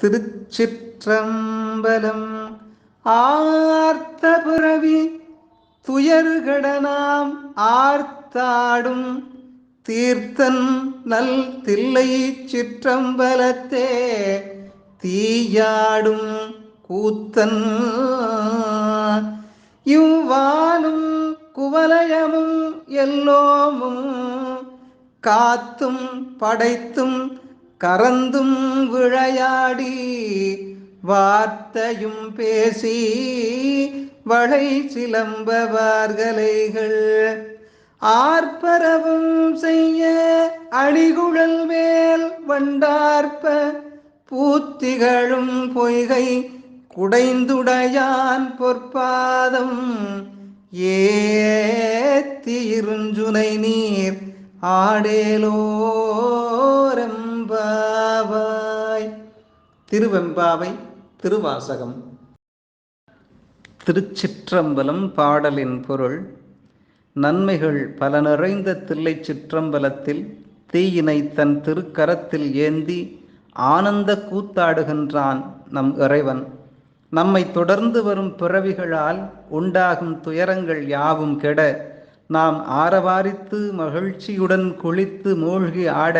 திருச்சிற்றம்பலம். ஆர்த்த புறவி துயர்கடனாம் ஆர்த்தாடும் தீர்த்தன் நல் தில்லை சிற்றம்பலத்தே தீயாடும் கூத்தன். இவ்வாலும் குவலயமும் எல்லோமும் காத்தும் படைத்தும் கறந்தும் விளையாடி வார்த்தையும் பேசி வளை சிலம்பவார்கலைகள். ஆர்ப்பரவும் செய்ய அணிகுழல் மேல் வண்டார்ப்ப பூத்திகளும் பொய்கை குடைந்துடையான் பொற்பாதம் ஏத்தி இருஞ்சுனை நீ. ஆடேலோரம்பாவாய். திருவெம்பாவை திருவாசகம். திருச்சிற்றம்பலம் பாடலின் பொருள் நன்மைகள் பல நிறைந்த தில்லை சிற்றம்பலத்தில் தீயினை தன் திருக்கரத்தில் ஏந்தி ஆனந்த கூத்தாடுகின்றான் நம் இறைவன். நம்மை தொடர்ந்து வரும் பிறவிகளால் உண்டாகும் துயரங்கள் யாவும் கெட நாம் ஆரவாரித்து மகிழ்ச்சியுடன் குளித்து மூழ்கி ஆட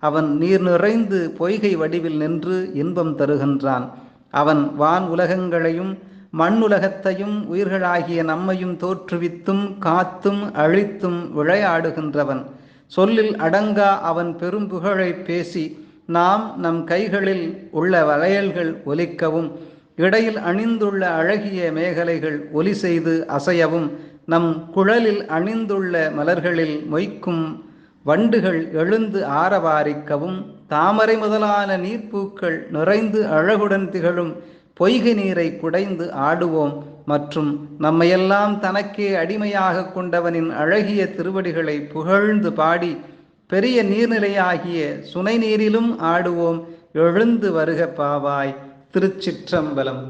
அவன் நீர் நிறைந்து பொய்கை வடிவில் நின்று இன்பம் தருகின்றான். அவன் வான் உலகங்களையும் மண்ணுலகத்தையும் உயிர்களாகிய நம்மையும் தோற்றுவித்தும் காத்தும் அழித்தும் விளையாடுகின்றவன். சொல்லில் அடங்கா அவன் பெரும் புகழை பேசி நாம் நம் கைகளில் உள்ள வளையல்கள் ஒலிக்கவும் இடையில் அணிந்துள்ள அழகிய மேகலைகள் ஒலி செய்து அசையவும் நம் குழலில் அணிந்துள்ள மலர்களில் மொய்க்கும் வண்டுகள் எழுந்து ஆரவாரிக்கவும் தாமரை முதலான நீர்ப்பூக்கள் நிறைந்து அழகுடன் திகழும் பொய்கை நீரை குடைந்து ஆடுவோம் மற்றும் நம்மையெல்லாம் தனக்கே அடிமையாக கொண்டவனின் அழகிய திருவடிகளை புகழ்ந்து பாடி பெரிய நீர்நிலையாகிய சுனை நீரிலும் ஆடுவோம். எழுந்து வருக பாவாய் திருச்சிற்றம்பலம்.